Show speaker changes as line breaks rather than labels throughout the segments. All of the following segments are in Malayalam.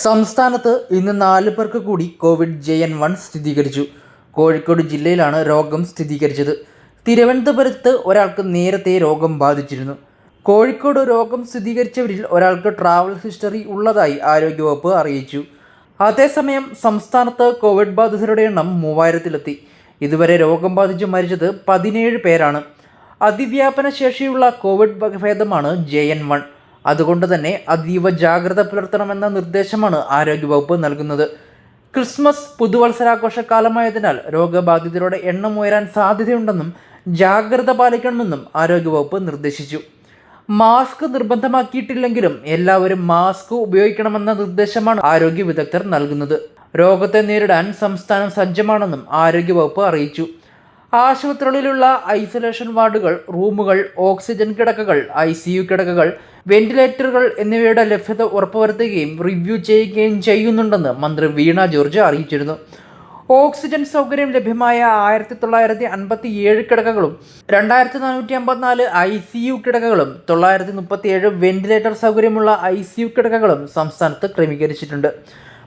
സംസ്ഥാനത്ത് ഇന്ന് നാല് പേർക്ക് കൂടി കോവിഡ് ജെ എൻ വൺ സ്ഥിരീകരിച്ചു. കോഴിക്കോട് ജില്ലയിലാണ് രോഗം സ്ഥിരീകരിച്ചത്. തിരുവനന്തപുരത്ത് ഒരാൾക്ക് നേരത്തെ രോഗം ബാധിച്ചിരുന്നു. കോഴിക്കോട് രോഗം സ്ഥിരീകരിച്ചവരിൽ ഒരാൾക്ക് ട്രാവൽ ഹിസ്റ്ററി ഉള്ളതായി ആരോഗ്യവകുപ്പ് അറിയിച്ചു. അതേസമയം സംസ്ഥാനത്ത് കോവിഡ് ബാധിതരുടെ എണ്ണം മൂവായിരത്തിലെത്തി. ഇതുവരെ രോഗം ബാധിച്ച് മരിച്ചത് പതിനേഴ് പേരാണ്. അതിവ്യാപന ശേഷിയുള്ള കോവിഡ് വകഭേദമാണ് ജെ എൻ വൺ. അതുകൊണ്ട് തന്നെ അതീവ ജാഗ്രത പുലർത്തണമെന്ന നിർദ്ദേശമാണ് ആരോഗ്യവകുപ്പ് നൽകുന്നത്. ക്രിസ്മസ് പുതുവത്സരാഘോഷ കാലമായതിനാൽ രോഗബാധിതരുടെ എണ്ണം ഉയരാൻ സാധ്യതയുണ്ടെന്നും ജാഗ്രത പാലിക്കണമെന്നും ആരോഗ്യവകുപ്പ് നിർദ്ദേശിച്ചു. മാസ്ക് നിർബന്ധമാക്കിയിട്ടില്ലെങ്കിലും എല്ലാവരും മാസ്ക് ഉപയോഗിക്കണമെന്ന നിർദ്ദേശമാണ് ആരോഗ്യ വിദഗ്ധർ നൽകുന്നത്. രോഗത്തെ നേരിടാൻ സംസ്ഥാനം സജ്ജമാണെന്നും ആരോഗ്യവകുപ്പ് അറിയിച്ചു. ആശുപത്രികളിലുള്ള ഐസൊലേഷൻ വാർഡുകൾ റൂമുകൾ ഓക്സിജൻ കിടക്കകൾ ഐ സി യു കിടക്കകൾ വെന്റിലേറ്ററുകൾ എന്നിവയുടെ ലഭ്യത ഉറപ്പുവരുത്തുകയും റിവ്യൂ ചെയ്യുകയും ചെയ്യുന്നുണ്ടെന്ന് മന്ത്രി വീണ ജോർജ് അറിയിച്ചിരുന്നു. ഓക്സിജൻ സൗകര്യം ലഭ്യമായ ആയിരത്തി തൊള്ളായിരത്തി അൻപത്തി ഏഴ് കിടക്കകളും രണ്ടായിരത്തി നാനൂറ്റി അമ്പത്തിനാല് ഐ സി യു കിടക്കകളും തൊള്ളായിരത്തി മുപ്പത്തി ഏഴ് വെന്റിലേറ്റർ സൗകര്യമുള്ള ഐ സി യു കിടക്കകളും സംസ്ഥാനത്ത് ക്രമീകരിച്ചിട്ടുണ്ട്.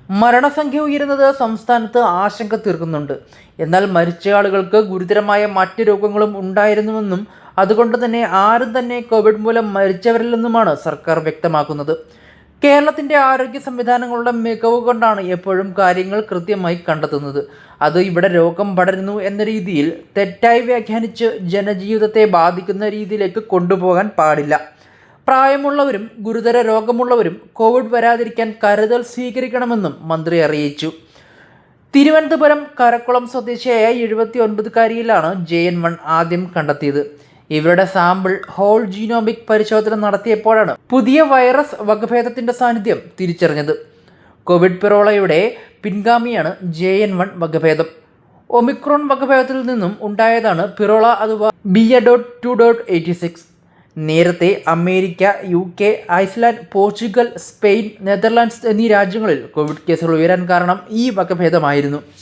മരണസംഖ്യ ഉയരുന്നത് സംസ്ഥാനത്ത് ആശങ്ക തീർക്കുന്നുണ്ട്. എന്നാൽ മരിച്ച ആളുകൾക്ക് ഗുരുതരമായ മറ്റ് രോഗങ്ങളും ഉണ്ടായിരുന്നുവെന്നും അതുകൊണ്ട് തന്നെ ആരും തന്നെ കോവിഡ് മൂലം മരിച്ചവരില്ലെന്നുമാണ് സർക്കാർ വ്യക്തമാക്കുന്നത്. കേരളത്തിന്റെ ആരോഗ്യ സംവിധാനങ്ങളുടെ മികവ് കൊണ്ടാണ് എപ്പോഴും കാര്യങ്ങൾ കൃത്യമായി കണ്ടെത്തുന്നത്. അത് ഇവിടെ രോഗം പടരുന്നു എന്ന രീതിയിൽ തെറ്റായി വ്യാഖ്യാനിച്ച് ജനജീവിതത്തെ ബാധിക്കുന്ന രീതിയിലേക്ക് കൊണ്ടുപോകാൻ പാടില്ല. പ്രായമുള്ളവരും ഗുരുതര രോഗമുള്ളവരും കോവിഡ് വരാതിരിക്കാൻ കരുതൽ സ്വീകരിക്കണമെന്നും മന്ത്രി അറിയിച്ചു. തിരുവനന്തപുരം കരക്കുളം സ്വദേശിയായ എഴുപത്തി ഒൻപതുകാരിയിലാണ് ജെ എൻ വൺ ആദ്യം കണ്ടെത്തിയത്. ഇവരുടെ സാമ്പിൾ ഹോൾ ജീനോമിക് പരിശോധന നടത്തിയപ്പോഴാണ് പുതിയ വൈറസ് വകഭേദത്തിന്റെ സാന്നിധ്യം തിരിച്ചറിഞ്ഞത്. കോവിഡ് പിറോളയുടെ പിൻഗാമിയാണ് ജെ എൻ വൺ വകഭേദം. ഒമിക്രോൺ വകഭേദത്തിൽ നിന്നും ഉണ്ടായതാണ് പിറോള അഥവാ B A dot two dot eighty six. നേരത്തെ America U K Iceland Portugal Spain Netherlands എന്നീ രാജ്യങ്ങളിൽ കോവിഡ് കേസുകൾ ഉയരാൻ കാരണം ഈ വകഭേദമായിരുന്നു.